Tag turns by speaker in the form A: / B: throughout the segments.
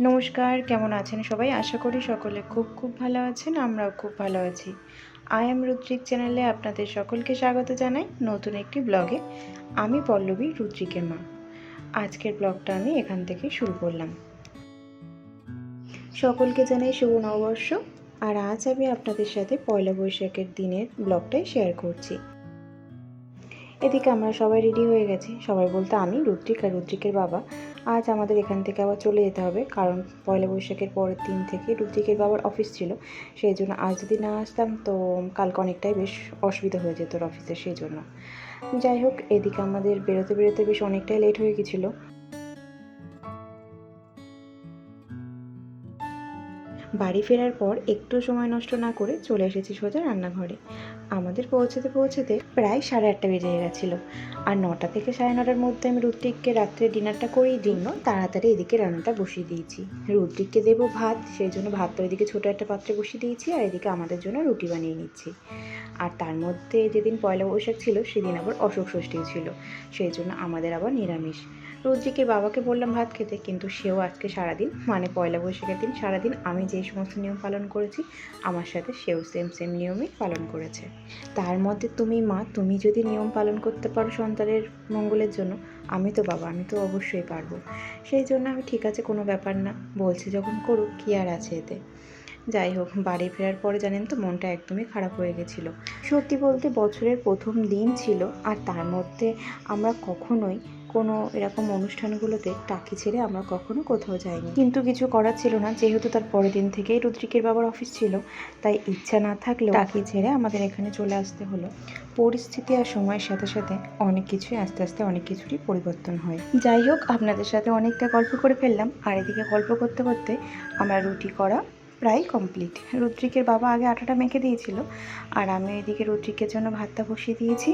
A: নমস্কার, কেমন আছেন সবাই? আশা করি সকলে খুব খুব ভালো আছেন, আমরাও খুব ভালো আছি। আই এম রুদ্রিক চ্যানেলে আপনাদের সকলকে স্বাগত জানাই নতুন একটি ব্লগে। আমি পল্লবী, রুদ্রিকের মা। আজকের ব্লগটা আমি এখান থেকে শুরু করলাম। সকলকে জানাই শুভ নববর্ষ, আর আজ আমি আপনাদের সাথে পয়লা বৈশাখের দিনের ব্লগটাই শেয়ার করছি। এদিকে আমরা সবাই রেডি হয়ে গেছি। সবাই বলতে আমি, রুদ্রিক আর রুদ্রিকের বাবা। আজ আমাদের এখান থেকে আবার চলে যেতে হবে। কারণ পয়লা বৈশাখের পরের দিন থেকে রুদ্রিকের বাবার অফিস ছিল। সেই জন্য আজ যদি না আসতাম তো কালকে অনেকটাই বেশ অসুবিধা হয়ে যেত অফিসে সেই জন্য। যাই হোক, এদিকে আমাদের বেরোতে বেরোতে বেশ অনেকটাই লেট হয়ে গেছিল। বাড়ি ফেরার পর একটু সময় নষ্ট না করে চলে এসেছি সোজা রান্নাঘরে। আমাদের পৌঁছতে পৌঁছতে প্রায় সাড়ে আটটা বেজে গেছিল। আর নটা থেকে সাড়ে নটার মধ্যে আমি রুদ্রিককে রাত্রে ডিনারটা করেই জন্য তাড়াতাড়ি এদিকে রান্নাটা বসিয়ে দিয়েছি। রুদ্রিককে দেবো ভাত, সেই জন্য ভাতটা এদিকে ছোটো একটা পাত্রে বসিয়ে দিয়েছি আর এদিকে আমাদের জন্য রুটি বানিয়ে নিচ্ছি। আর তার মধ্যে যেদিন পয়লা বৈশাখ ছিল, সেদিন আবার অশোক ষষ্ঠী ছিল। সেই জন্য আমাদের আবার নিরামিষ। রুদ্রিকে বাবাকে বললাম ভাত খেতে, কিন্তু সেও আজকে সারাদিন মানে পয়লা বৈশাখের দিন সারাদিন আমি যে সমস্ত নিয়ম পালন করেছি, আমার সাথে সেও সেম সেম নিয়মই পালন করেছে। তার মধ্যে তুমি মা, তুমি যদি নিয়ম পালন করতে পারো সন্তানের মঙ্গলের জন্য, আমি তো বাবা, আমি তো অবশ্যই পারব। সেই জন্য আমি ঠিক আছে, কোনো ব্যাপার না, বলছে যখন করুক, কী আর আছে এতে। যাই হোক, বাড়ি ফেরার পরে জানেন তো, মনটা একদমই খারাপ হয়ে গেছিল। সত্যি বলতে বছরের প্রথম দিন ছিল, আর তার মধ্যে আমরা কখনোই কোনো এরকম অনুষ্ঠানগুলোতে টাকি ছেড়ে আমরা কখনো কোথাও যাইনি। কিন্তু কিছু করার ছিল না, যেহেতু তার পরের দিন থেকেই রুদ্রিকের বাবার অফিস ছিল, তাই ইচ্ছা না থাকলেও টাকি ছেড়ে আমাদের এখানে চলে আসতে হলো। পরিস্থিতি আর সময়ের সাথে সাথে অনেক কিছুই আস্তে আস্তে অনেক কিছুরই পরিবর্তন হয়। যাই হোক, আপনাদের সাথে অনেকটা গল্প করে ফেললাম। আর এদিকে গল্প করতে করতে আমরা রুটি করা প্রায় কমপ্লিট রুদ্রিকের বাবা আগে আটাটা মেখে দিয়েছিল, আর আমি এদিকে রুদ্রিকের জন্য ভাতটা বসিয়ে দিয়েছি,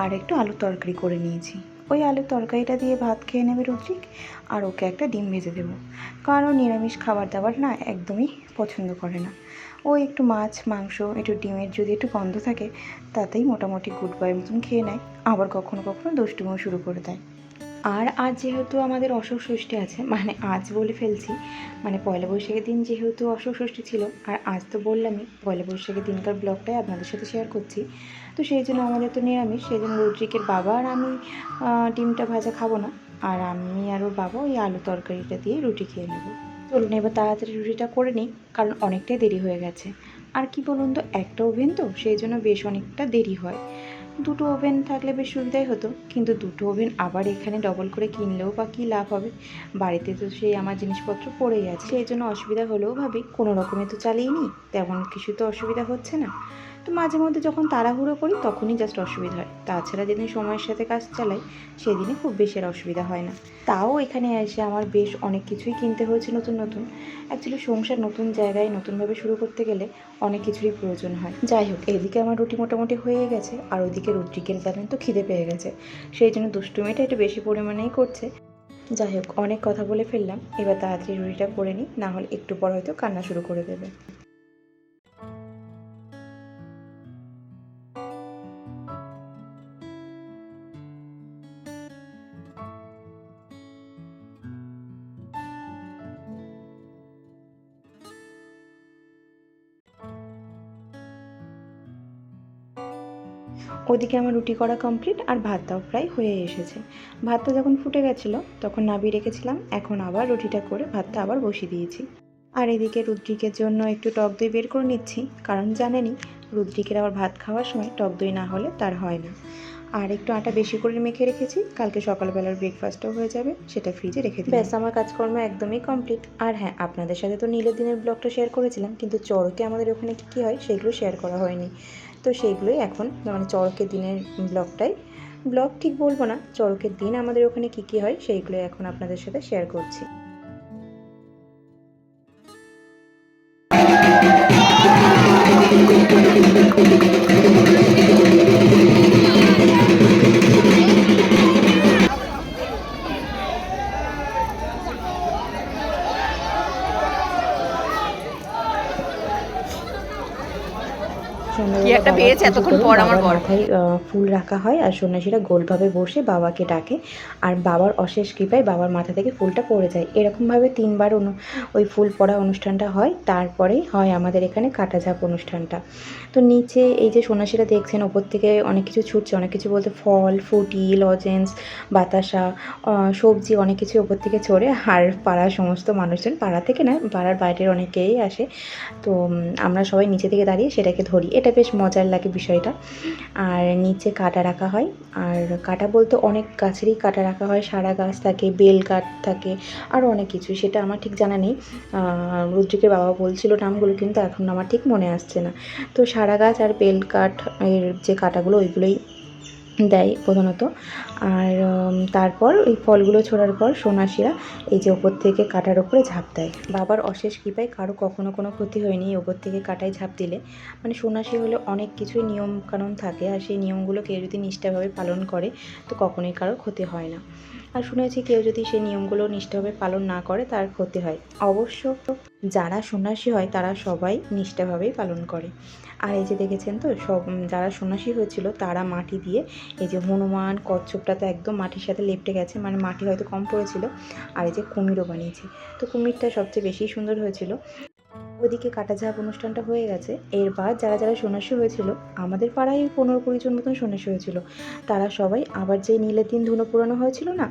A: আর একটু আলু তরকারি করে নিয়েছি। ওই আলুর তরকারিটা দিয়ে ভাত খেয়ে নেবে রুদ্রিক আর ওকে একটা ডিম ভেজে দেবো। কারণ নিরামিষ খাবার দাবার না একদমই পছন্দ করে না। ও একটু মাছ, মাংস, একটু ডিমের যদি একটু গন্ধ থাকে, তাতেই মোটামুটি গুড বাই মতন খেয়ে নেয়। আবার কখনো কখনো দুষ্টুমো শুরু করে দেয়। আর আজ যেহেতু আমাদের অশোক ষষ্ঠী আছে মানে আজ বলে ফেলছি মানে পয়লা বৈশাখের দিন যেহেতু অশোক ষষ্ঠী ছিল, আর আজ তো বললামই, পয়লা বৈশাখের দিনকার ব্লগটাই আপনাদের সাথে শেয়ার করছি। তো সেই জন্য আমাদের তো নিরামিষ, সেই জন্য রুদ্রিকের বাবা আর আমি ডিমটা ভাজা খাব না, আর আমি আর ওর বাবা ওই আলু তরকারিটা দিয়ে রুটি খেয়ে নেব। চলুন এবার তাড়াতাড়ি রুটিটা করে নিই, কারণ অনেকটাই দেরি হয়ে গেছে। আর কি বলুন তো, একটা ওভেন তো, সেই জন্য বেশ অনেকটা দেরি হয়। দুটো ওভেন থাকলে বেশ সুবিধাই হতো। কিন্তু দুটো ওভেন আবার এখানে ডবল করে কিনলেও বা কী লাভ হবে? বাড়িতে তো সেই আমার জিনিসপত্র পড়েই আছে। সেই জন্য অসুবিধা হলেও ভাবি, কোনো রকমে তো চালিয়ে নিই। তেমন কিছু তো অসুবিধা হচ্ছে না। তো মাঝে মধ্যে যখন তাড়াহুড়ো করি, তখনই জাস্ট অসুবিধা হয়। তাছাড়া যেদিন সময়ের সাথে কাজ চালাই, সেদিনে খুব বেশি অসুবিধা হয় না। তাও এখানে এসে আমার বেশ অনেক কিছুই কিনতে হয়েছে নতুন নতুন। অ্যাকচুয়ালি সংসার নতুন জায়গায় নতুনভাবে শুরু করতে গেলে অনেক কিছুরই প্রয়োজন হয়। যাই হোক, এদিকে আমার রুটি মোটামুটি হয়ে গেছে, আর ওইদিকে রুদ্রিকের জানেন তো খিদে পেয়ে গেছে। সেই জন্য দুষ্টুমিটা একটু বেশি পরিমাণেই করছে। যাই হোক, অনেক কথা বলে ফেললাম। এবার তাড়াতাড়ি রুটিটা করে নিই না হলে একটু পর হয়তো কান্না শুরু করে দেবে। ওদিকে আমার রুটি করা কমপ্লিট আর ভাতটাও প্রায় হয়ে এসেছে। ভাতটা যখন ফুটে গেছিল, তখন নাবিয়ে রেখেছিলাম, এখন আবার রুটিটা করে ভাতটা আবার বসিয়ে দিয়েছি। আর এদিকে রুদ্রিকের জন্য একটু টক দই বের করে নিচ্ছি, কারণ জানেনই, রুদ্রিকের আবার ভাত খাওয়ার সময় টক দই না হলে তার হয় না। আর একটু আটা বেশি করে মেখে রেখেছি, কালকে সকালবেলার ব্রেকফাস্টও হয়ে যাবে, সেটা ফ্রিজে রেখে দিই ব্যাস, আমার কাজকর্ম একদমই কমপ্লিট আর হ্যাঁ আপনাদের সাথে তো নীলের দিনের ব্লগটা শেয়ার করেছিলাম, কিন্তু চরকে আমাদের ওখানে কী কী হয়, সেগুলো শেয়ার করা হয়নি। তো সেইগুলোই এখন মানে চড়কের দিনের ব্লগটাই। ব্লগ ঠিক বলব না, চড়কের দিন আমাদের ওখানে কি কি হয় সেইগুলোই এখন আপনাদের সাথে শেয়ার করছি।
B: কি একটা এতক্ষণ পর আমার।
A: মাথায় ফুল রাখা হয় আর সন্ন্যাসীরা গোলভাবে বসে বাবাকে ডাকে আর বাবার অশেষ কৃপায় বাবার মাথা থেকে ফুলটা পড়ে যায়। এরকমভাবে তিনবার অনু ওই ফুল পড়া অনুষ্ঠানটা হয় তারপরেই হয় আমাদের এখানে কাটাঝাপ অনুষ্ঠানটা। তো নিচে এই যে সন্ন্যাসীরা দেখছেন ওপর থেকে অনেক কিছু ছুটছে অনেক কিছু বলতে ফল ফুটি লজেন্স বাতাসা সবজি অনেক কিছু ওপর থেকে চড়ে আর পাড়ার সমস্ত মানুষজন পাড়া থেকে না পাড়ার বাইরের অনেকেই আসে। তো আমরা সবাই নিচে থেকে দাঁড়িয়ে সেটাকে ধরি। এটা বেশ মজার লাগে বিষয়টা। আর নিচে কাটা রাখা হয়। আর কাটা বলতে অনেক গাছেরই কাটা রাখা হয়। সারা গাছ থাকে, বেল কাঠ থাকে আরও অনেক কিছু। সেটা আমার ঠিক জানা নেই। রুদ্রিকের বাবা বলছিল নামগুলো, কিন্তু এখন আমার ঠিক মনে আসছে না। তো সারা গাছ আর বেল কাঠ, এর যে কাটাগুলো, ওইগুলোই দেয় প্রধানত। আর তারপর ওই ফলগুলো ছোড়ার পর সন্ন্যাসীরা এই যে ওপর থেকে কাটার ওপরে ঝাঁপ দেয়। বাবার অশেষ কৃপায় কারও কখনো কোনো ক্ষতি হয়নি ওপর থেকে কাটায় ঝাঁপ দিলে। মানে সোনাশি হলে অনেক কিছুই নিয়ম কানুন থাকে আর সেই নিয়মগুলো কেউ যদি নিষ্ঠাভাবে পালন করে তো কখনোই কারোর ক্ষতি হয় না। আর শুনেছি কেউ যদি সেই নিয়মগুলো নিষ্ঠাভাবে পালন না করে, তার ক্ষতি হয়। অবশ্য যারা সন্ন্যাসী হয়, তারা সবাই নিষ্ঠাভাবেই পালন করে। আর এই যে দেখেছেন তো, সব যারা সন্ন্যাসী হয়েছিল, তারা মাটি দিয়ে এই যে হনুমান, কচ্ছপটা তো একদম মাটির সাথে লেপটে গেছে মানে মাটি হয়তো কম পড়েছিল। আর এই যে কুমিরও বানিয়েছে। তো কুমিরটা সবচেয়ে বেশি সুন্দর হয়েছিল। ওদিকে কাটাঝাপ অনুষ্ঠানটা হয়ে গেছে। এরপর যারা যারা সন্ন্যাসী হয়েছিল আমাদের পাড়ায় পনেরো কুড়ি জন মতন সন্ন্যাসী হয়েছিল। তারা সবাই আবার যে নীলের দিন ধুনো পুরানো হয়েছিল না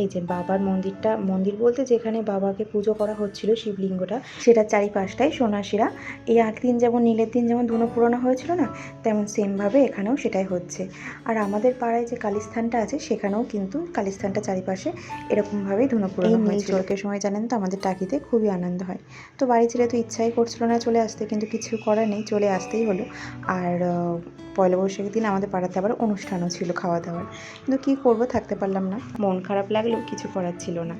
A: এই যে বাবার মন্দিরটা মন্দির বলতে যেখানে বাবাকে পুজো করা হচ্ছিল শিবলিঙ্গটা সেটা চারিপাশটাই সন্ন্যাসীরা এই আট দিন যেমন নীলের দিন যেমন ধুনো পুরানো হয়েছিল না তেমন সেমভাবে এখানেও সেটাই হচ্ছে। আর আমাদের পাড়ায় যে কালীস্থানটা আছে সেখানেও কিন্তু কালীস্থানটা চারিপাশে এরকমভাবেই ধুনো পুরানো হয়েছিল। সময় জানেন তো আমাদের টাকিতে খুবই আনন্দ হয়। তো বাড়ি ছেড়ে তো ইচ্ছাই করছিল না চলে আসতে, কিন্তু কিছু করার নেই, চলে আসতেই হলো। আর পয়লা বৈশাখের দিন আমাদের পাড়াতে আবার অনুষ্ঠানও ছিল খাওয়া দাওয়ার কিন্তু কী করব থাকতে পারলাম না। মন খারাপ লাগলেও কিছু করার ছিল না।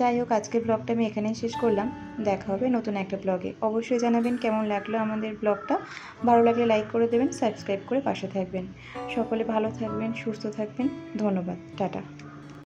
A: যাই হোক আজকের ব্লগটা আমি এখানেই শেষ করলাম। দেখা হবে নতুন একটা ব্লগে অবশ্যই জানাবেন কেমন লাগল আমাদের ব্লগটা ভালো লাগলে লাইক করে দেবেন সাবস্ক্রাইব করে পাশে থাকবেন। সকলে ভালো থাকবেন, সুস্থ থাকবেন। ধন্যবাদ। টাটা।